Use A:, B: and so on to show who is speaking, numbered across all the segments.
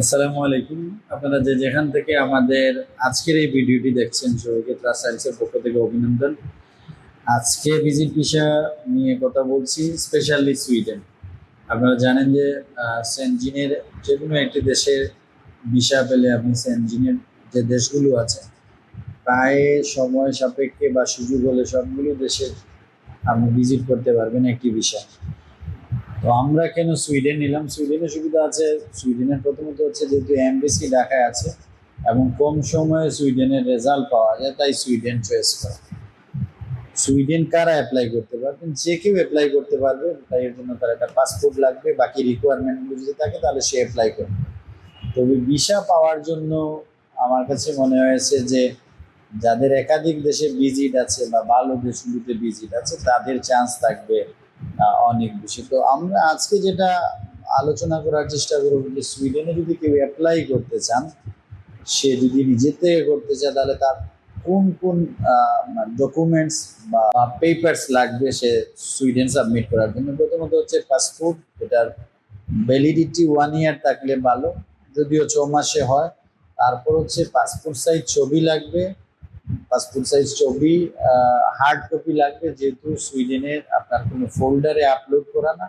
A: আসসালামু আলাইকুম। আপনারা যে যেখান থেকে আমাদের আজকের এই ভিডিওটি দেখছেন, সবাইকে ট্রাস্ট সায়েন্সের পক্ষ থেকে অভিনন্দন। আজকে ভিজিট ভিসা নিয়ে কথা বলছি স্পেশালি সুইডেন আপনারা জানেন যে সেনজিনের যে কোনো একটি দেশের ভিসা পেলে আপনি সেনজিনের যে দেশগুলো আছে, প্রায় সময় সাপেক্ষে বা সুযোগ হলে সবগুলো দেশের আপনি ভিজিট করতে পারবেন একটি ভিসা তো আমরা কেন সুইডেন নিলাম? সুইডেনের সুবিধা আছে। সুইডেনের প্রথমত হচ্ছে যেহেতু এমবিসি ঢাকায় আছে এবং কম সময়ে সুইডেনের রেজাল্ট পাওয়া যায়, তাই সুইডেন চয়েস করা। সুইডেন কারা অ্যাপ্লাই করতে পারবেন যে কেউ অ্যাপ্লাই করতে পারবে, তাই এর জন্য তার একটা পাসপোর্ট লাগবে, বাকি রিকোয়ারমেন্টগুলো যদি থাকে তাহলে সে অ্যাপ্লাই করবে। তবে ভিসা পাওয়ার জন্য আমার কাছে মনে হয়েছে যে যাদের একাধিক দেশে ভিজিট আছে বা ভালো দেশগুলিতে ভিজিট আছে, তাদের চান্স থাকবে অনেক বেশি। তো আমরা আজকে যেটা আলোচনা করার চেষ্টা করব যে সুইডেনে যদি কেউ অ্যাপ্লাই করতে চান, সে যদি নিজের থেকে করতে চায়, তাহলে তার কোন কোন ডকুমেন্টস বা পেপারস লাগবে সে সুইডেন সাবমিট করার জন্য? প্রথমত হচ্ছে পাসপোর্ট এটার ভ্যালিডিটি ওয়ান ইয়ার থাকলে ভালো, যদিও ছ মাসে হয়। তারপর হচ্ছে পাসপোর্ট সাইজ ছবি লাগবে পাসপোর্ট সাইজ ছবি হার্ড কপি লাগবে যেহেতু সুইডেনের আপনার কোনো ফোল্ডারে আপলোড করা না।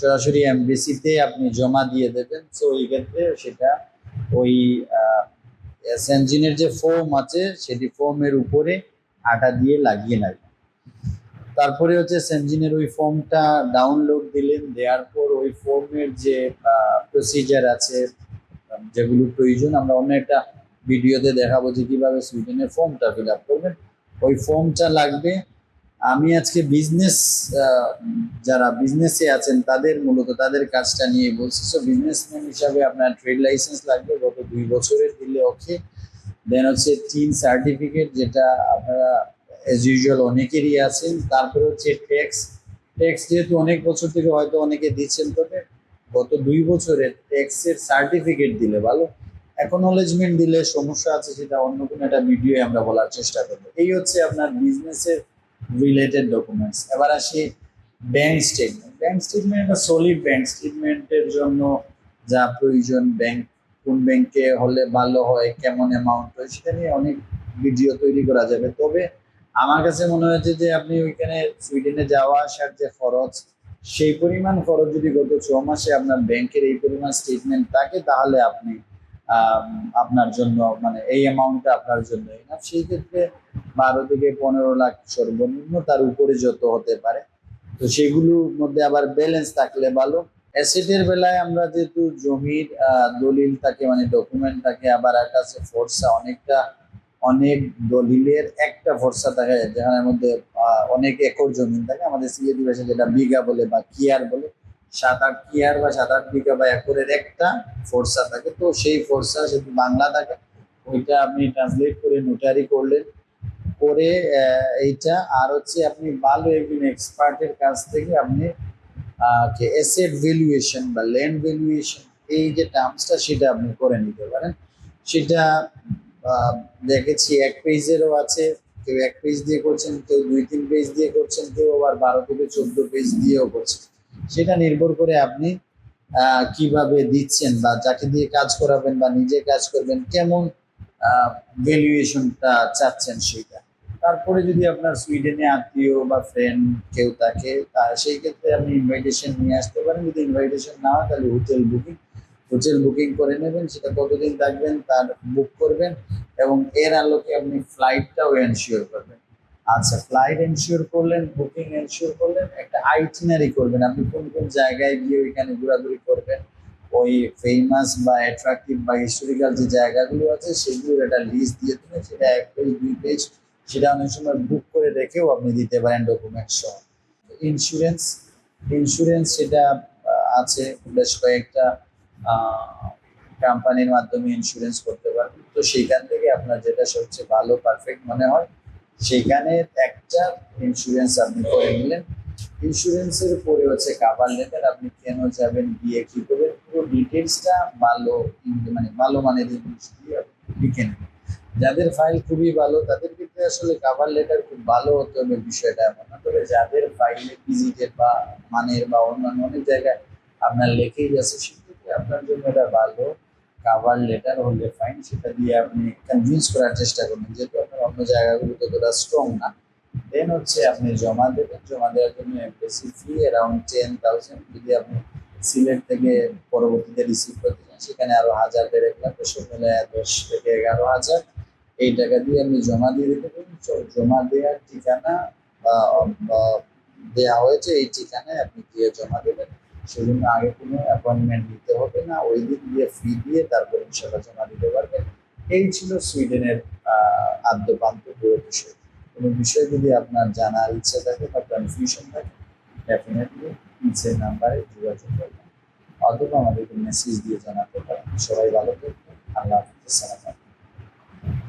A: সরাসরি এমবিসিতে আপনি জমা দিয়ে দেবেন। তো ওই ক্ষেত্রে সেটা ওই এসএনজিনের যে ফর্ম আছে, সেটি ফর্মের উপরে আটা দিয়ে লাগিয়ে নেবেন। তারপরে হচ্ছে সেনজিনের ওই ফর্মটা ডাউনলোড দিলেন, দেওয়ার পর ওই ফর্মের যে প্রসিজার আছে, যেগুলো প্রয়োজন, আমরা অন্য একটা ভিডিওতে দেখাবো যে কীভাবে সুইডেনের ফর্মটা ফিল আপ করবেন। ওই ফর্মটা লাগবে। আমি আজকে বিজনেস যারা বিজনেসে আছেন, তাদের মূলত তাদের কাজটা নিয়ে বলছি। সো বিজনেসম্যান হিসাবে আপনার ট্রেড লাইসেন্স লাগবে গত দুই বছরের দিলে ওকে দেন হচ্ছে তিন সার্টিফিকেট যেটা আপনারা এজ ইউজুয়াল অনেকেরই আছেন তারপরে হচ্ছে ট্যাক্স ট্যাক্স যেহেতু অনেক বছর থেকে হয়তো অনেকে দিচ্ছেন তবে গত দুই বছরের ট্যাক্সের সার্টিফিকেট দিলে ভালো। অ্যাকনোলেজমেন্ট দিলে সমস্যা আছে সেটা অন্য কোনো একটা ভিডিও আমরা বলার চেষ্টা করব। এই হচ্ছে আপনার বিজনেসের রিলেটেড ডকুমেন্টস এবার আসি ব্যাংক স্টেটমেন্ট ব্যাংক স্টেটমেন্ট একটা সলিড ব্যাংক স্টেটমেন্টের জন্য যা প্রয়োজন ব্যাংক কোন ব্যাংকে হলে ভালো হয়, কেমন অ্যামাউন্ট হয়, সেটা নিয়ে অনেক ভিডিও তৈরি করা যাবে। তবে আমার কাছে মনে হয়েছে যে আপনি ওইখানে সুইডেনে যাওয়া আসার যে খরচ, সেই পরিমাণ খরচ যদি গত ছ মাসে আপনার ব্যাংকের এই পরিমাণ স্টেটমেন্ট থাকে, তাহলে আপনি আপনার জন্য মানে এই অ্যামাউন্টটা আপনার জন্য enough। সেই ক্ষেত্রে বারো থেকে পনেরো লাখ সর্বনিম্ন তার উপরে যত হতে পারে তো সেগুলোর মধ্যে আবার ব্যালেন্স থাকলে ভালো অ্যাসেটের বেলায় আমরা যেহেতু জমির দলিল থাকে মানে ডকুমেন্ট থাকে, আবার একটা ফোর্সা অনেকটা, অনেক দলিলের একটা ফর্সা থাকে যেখানের মধ্যে অনেক একর জমি থাকে, আমাদের সিএডি ভাষা যেটা বিঘা বলে বা কিয়ার বলে সাত আট কিয়ার বা সাত আট বিঘা বা একরের একটা ফোর্সা থাকে। তো সেই ফোর্সা যদি বাংলা থাকে, ওইটা আপনি ট্রান্সলেট করে নোটারি করলেন। করে এইটা, আর হচ্ছে আপনি ভালো একজন এক্সপার্টের কাছ থেকে আপনি এসেট ভ্যালুয়েশন বা ল্যান্ড ভ্যালুয়েশন এই যে টার্মসটা সেটা আপনি করে নিতে পারেন। সেটা দেখেছি এক পেজেরও আছে। কেউ এক পেজ দিয়ে করছেন, কেউ দুই তিন পেজ দিয়ে করছেন, কেউ আবার বারো থেকে চোদ্দ পেজ দিয়েও করছেন। সেটা নির্ভর করে আপনি কীভাবে দিচ্ছেন বা যাকে দিয়ে কাজ করাবেন বা নিজে কাজ করবেন, কেমন ভ্যালুয়েশনটা চাচ্ছেন সেটা। তারপরে যদি আপনার সুইডেনে আত্মীয় বা ফ্রেন্ড কেউ থাকে, তা সেই ক্ষেত্রে আপনি ইনভাইটেশন নিয়ে আসতে পারেন। যদি ইনভাইটেশন না হয়, তাহলে হোটেল বুকিং হোটেল বুকিং করে নেবেন, সেটা কতদিন থাকবেন, তার বুক করবেন এবং এর আলোকে আপনি ফ্লাইটটাও এনশিওর করবেন। আচ্ছা ফ্লাইট এনশিওর করলেন বুকিং এনশিওর করলেন, একটা আইটিনারি করবেন। আপনি কোন কোন জায়গায় গিয়ে ওইখানে ঘোরাঘুরি করবেন? ওই ফেমাস বা অ্যাট্রাকটিভ বা হিস্টোরিক্যাল যে জায়গাগুলো আছে, সেগুলোর একটা লিস্ট দিয়ে দেবেন, সেটা এক পেজ দুই পেজ সেটা অনেক সময় বুক করে রেখেও আপনি দিতে পারেন ডকুমেন্ট সহ। ইন্স্যুরেন্স ইন্স্যুরেন্স সেটা আছে, বেশ কয়েকটা কোম্পানির মাধ্যমে ইন্স্যুরেন্স করতে পারবেন। তো সেইখান থেকে আপনার যেটা সবচেয়ে ভালো পারফেক্ট মনে হয় সেইখানে একটা ইন্স্যুরেন্স আপনি করে নিলেন ইন্স্যুরেন্সের পরে হচ্ছে কাভার লেটার আপনি কেন যাবেন, গিয়ে কি করবেন, পুরো ডিটেলসটা ভালো মানে ভালো মানের ইংলিশ দিয়ে লিখে নেবেন। যাদের ফাইল খুবই ভালো, তাদের ক্ষেত্রে আসলে কাভার লেটার খুব ভালো হতে হবে বিষয়টা এমন না, তবে যাদের ফাইলে ভিজিটের বা মানের বা অন্যান্য অনেক জায়গায় আপনার লেখেই আছে সেক্ষেত্রে আপনার জন্য এটা ভালো। কাভার লেটার হলে ফাইন সেটা দিয়ে আপনি কনভিন্স করার চেষ্টা করবেন যেহেতু অন্য জায়গাগুলোতে ততটা স্ট্রং না। দেন হচ্ছে আপনি জমা দেবেন। জমা দেওয়ার জন্য embassy fee around ten thousand যদি আপনি সিলেট থেকে পরবর্তীতে রিসিভ করতে চান, সেখানে আরও হাজার দেড়েক লাখ সব মিলে দশ থেকে এগারো হাজার এই টাকা দিয়ে আপনি জমা দিয়ে দিতে পারেন। জমা দেওয়ার ঠিকানা দেওয়া হয়েছে এই ঠিকানায় আপনি গিয়ে জমা দেবেন। সেজন্য আগে কোনো অ্যাপয়েন্টমেন্ট নিতে হবে না। ওই দিন গিয়ে ফি দিয়ে তারপর ইনশাল্লাহ জমা দিতে পারবেন। এই ছিল সুইডেনের আদ্যপান্ত হয়ে বিষয়। কোনো বিষয় যদি আপনার জানার ইচ্ছা থাকে বা কনফিউশন থাকে ডেফিনেটলি নিচের নাম্বারে যোগাযোগ করবেন। অথবা আমাদেরকে মেসেজ দিয়ে জানাতে পারেন। সবাই ভালো থাকবেন। আল্লাহ হাফিজ।